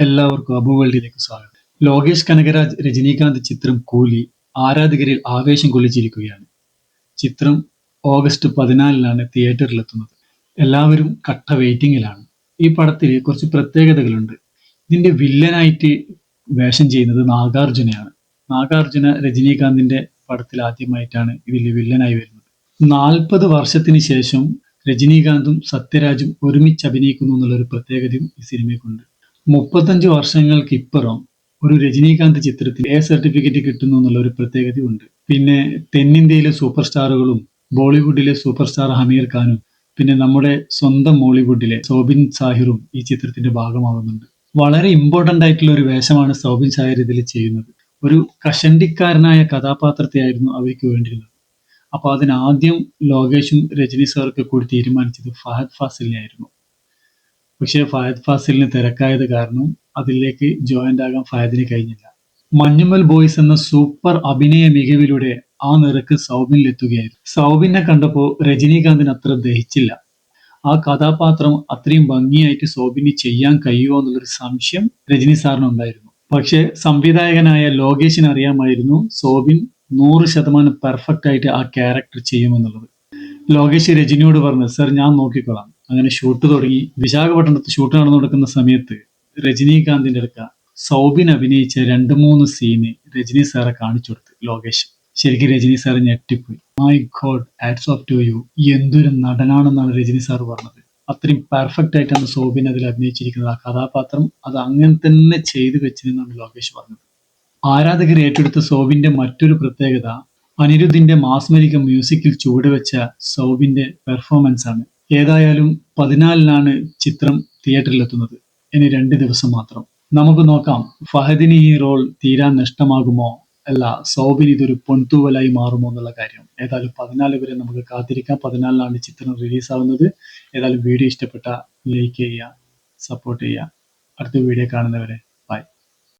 എല്ലാവർക്കും അബുവേൾഡിലേക്ക് സ്വാഗതം. ലോകേഷ് കനകരാജ് രജനീകാന്ത് ചിത്രം കൂലി ആരാധകരിൽ ആവേശം കൊള്ളിച്ചിരിക്കുകയാണ്. ചിത്രം ഓഗസ്റ്റ് പതിനാലിനാണ് തിയേറ്ററിലെത്തുന്നത്. എല്ലാവരും കട്ട വെയിറ്റിംഗിലാണ് ഈ പടത്തിൽ കുറച്ച് പ്രത്യേകതകളുണ്ട്. ഇതിന്റെ വില്ലനായിട്ട് വേഷം ചെയ്യുന്നത് നാഗാർജുനയാണ്. നാഗാർജുന രജനീകാന്തിന്റെ പടത്തിൽ ആദ്യമായിട്ടാണ് ഇതിൽ വില്ലനായി വരുന്നത്. നാൽപ്പത് വർഷത്തിന് ശേഷം രജനീകാന്തും സത്യരാജും ഒരുമിച്ച് അഭിനയിക്കുന്നു എന്നുള്ള ഒരു പ്രത്യേകതയും ഈ സിനിമയ്ക്കുണ്ട്. മുപ്പത്തഞ്ച് വർഷങ്ങൾക്ക് ഇപ്പുറം ഒരു രജനീകാന്ത് ചിത്രത്തിൽ എ സർട്ടിഫിക്കറ്റ് കിട്ടുന്നു എന്നുള്ള ഒരു പ്രത്യേകതയുണ്ട്. പിന്നെ തെന്നിന്ത്യയിലെ സൂപ്പർ സ്റ്റാറുകളും ബോളിവുഡിലെ സൂപ്പർ സ്റ്റാർ ഹമീർ ഖാനും പിന്നെ നമ്മുടെ സ്വന്തം മോളിവുഡിലെ സോബിൻ സാഹിറും ഈ ചിത്രത്തിന്റെ ഭാഗമാകുന്നുണ്ട് വളരെ ഇമ്പോർട്ടന്റ് ആയിട്ടുള്ള ഒരു വേഷമാണ് സോബിൻ സാഹിർ ഇതിൽ ചെയ്യുന്നത്. ഒരു കഷണ്ടിക്കാരനായ കഥാപാത്രത്തെയായിരുന്നു അവയ്ക്ക് വേണ്ടിയിരുന്നത്. അപ്പൊ അതിനാദ്യം ലോകേഷും രജനി സാറൊക്കെ കൂടി തീരുമാനിച്ചത് ഫഹദ് ഫാസിലിനെ ആയിരുന്നു പക്ഷേ ഫഹദ് ഫാസിലിന് തിരക്കായത് കാരണം അതിലേക്ക് ജോയിന്റ് ആകാൻ ഫഹദിന് കഴിഞ്ഞില്ല. മഞ്ഞുമൽ ബോയ്സ് എന്ന സൂപ്പർ അഭിനയ മികവിലൂടെ ആ നിരക്ക് സൗബിനിലെത്തുകയായിരുന്നു സൗബിനെ കണ്ടപ്പോൾ രജനീകാന്തിന് അത്ര ദഹിച്ചില്ല. ആ കഥാപാത്രം അത്രയും ഭംഗിയായിട്ട് സൗബിന് ചെയ്യാൻ കഴിയുമോ എന്നുള്ളൊരു സംശയം രജനി സാറിനുണ്ടായിരുന്നു പക്ഷേ സംവിധായകനായ ലോകേഷിന് അറിയാമായിരുന്നു സോബിൻ നൂറ് ശതമാനം പെർഫെക്റ്റ് ആയിട്ട് ആ ക്യാരക്ടർ ചെയ്യുമെന്നുള്ളത്. ലോകേഷ് രജനിയോട് പറഞ്ഞു സർ ഞാൻ നോക്കിക്കൊള്ളാം അങ്ങനെ ഷൂട്ട് തുടങ്ങി. വിശാഖപട്ടണത്ത് ഷൂട്ട് നടന്നു കൊടുക്കുന്ന സമയത്ത് രജനീകാന്തിന്റെ അടുക്ക സൗബിൻ അഭിനയിച്ച രണ്ട് മൂന്ന് സീന് രജനി സാറെ കാണിച്ചു കൊടുത്തു ലോകേഷ്. ശരിക്കും രജനി സാറ് ഞെട്ടിപ്പോയി. My God hats off to you എന്തൊരു നടനാണെന്നാണ് രജനി സാർ പറഞ്ഞത്. അത്രയും പെർഫെക്റ്റ് ആയിട്ടാണ് സോബിൻ അതിൽ അഭിനയിച്ചിരിക്കുന്നത്. ആ കഥാപാത്രം അത് അങ്ങനെ തന്നെ ചെയ്തു വെച്ചിരുന്നാണ് ലോകേഷ് പറഞ്ഞത്. ആരാധകർ ഏറ്റെടുത്ത സോബിന്റെ മറ്റൊരു പ്രത്യേകത അനിരുദ്ധിന്റെ മാസ്മരിക മ്യൂസിക്കിൽ ചുവടുവെച്ച സൗബിന്റെ പെർഫോമൻസ് ആണ്. ഏതായാലും പതിനാലിനാണ് ചിത്രം തിയേറ്ററിലെത്തുന്നത്. ഇനി രണ്ട് ദിവസം മാത്രം. നമുക്ക് നോക്കാം ഫഹദിന് ഈ റോൾ തീരാൻ നഷ്ടമാകുമോ? അല്ല സൗബിന് ഇതൊരു പൊൻതൂവലായി മാറുമോ എന്നുള്ള കാര്യം. ഏതായാലും പതിനാല് വരെ നമുക്ക് കാത്തിരിക്കാം. പതിനാലിനാണ് ചിത്രം റിലീസാവുന്നത്. ഏതായാലും വീഡിയോ ഇഷ്ടപ്പെട്ട ലൈക്ക് ചെയ്യുക സപ്പോർട്ട് ചെയ്യുക. അടുത്ത വീഡിയോ കാണുന്നവരെ